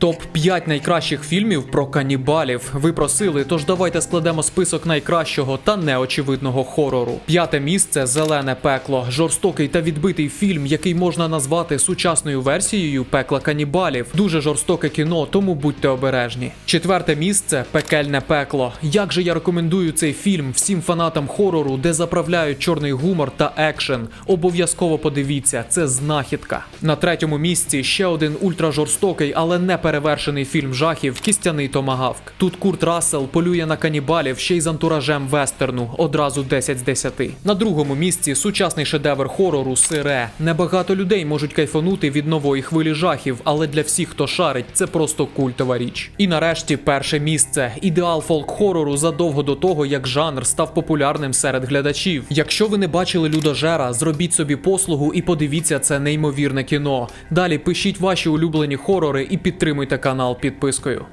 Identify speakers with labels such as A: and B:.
A: Топ 5 найкращих фільмів про канібалів. Ви просили, тож давайте складемо список найкращого та неочевидного хорору. П'яте місце Зелене пекло. Жорстокий та відбитий фільм, який можна назвати сучасною версією пекла канібалів. Дуже жорстоке кіно, тому будьте обережні. Четверте місце Пекельне пекло. Як же я рекомендую цей фільм всім фанатам хорору, де заправляють чорний гумор та екшен. Обов'язково подивіться, це знахідка. На третьому місці ще один ультражорстокий, але не перевершений фільм жахів Кістяний томагавк. Тут Курт Рассел полює на канібалів ще й з антуражем вестерну, одразу 10 з 10. На другому місці сучасний шедевр хорору Сире. Небагато людей можуть кайфанути від нової хвилі жахів, але для всіх, хто шарить, це просто культова річ. І нарешті перше місце ідеал фолк-хорору задовго до того, як жанр став популярним серед глядачів. Якщо ви не бачили людожера, зробіть собі послугу і подивіться це неймовірне кіно. Далі пишіть ваші улюблені хорори і підтримуйте канал підпискою.